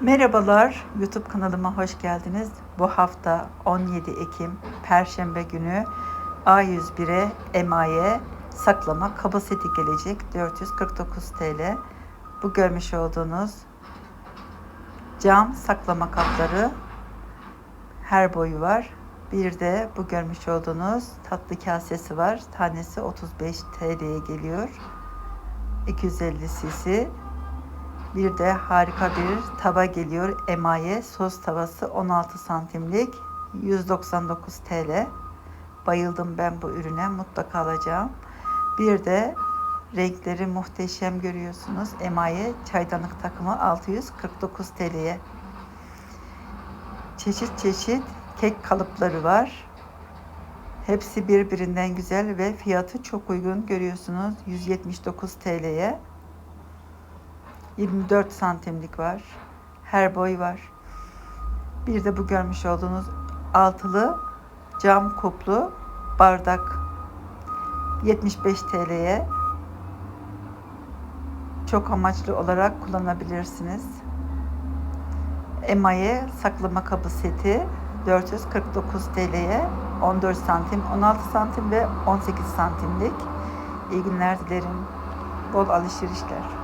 Merhabalar, YouTube kanalıma hoş geldiniz. Bu hafta 17 Ekim Perşembe günü A101'e emaye saklama kaba seti gelecek. 449 TL. Bu görmüş olduğunuz cam saklama kapları her boyu var. Bir de bu görmüş olduğunuz tatlı kasesi var. Tanesi 35 TL'ye geliyor. 250 cc. Bir de harika bir tava geliyor. Emaye sos tavası 16 santimlik 199 TL. Bayıldım ben bu ürüne mutlaka alacağım. Bir de renkleri muhteşem görüyorsunuz. Emaye çaydanlık takımı 649 TL'ye. Çeşit çeşit kek kalıpları var. Hepsi birbirinden güzel ve fiyatı çok uygun görüyorsunuz. 179 TL'ye. 24 santimlik var. Her boy var. Bir de bu görmüş olduğunuz altılı cam kuplu bardak 75 TL'ye çok amaçlı olarak kullanabilirsiniz. Emaye saklama kabı seti 449 TL'ye 14 santim, 16 santim ve 18 santimlik. İyi günler dilerim. Bol alışverişler.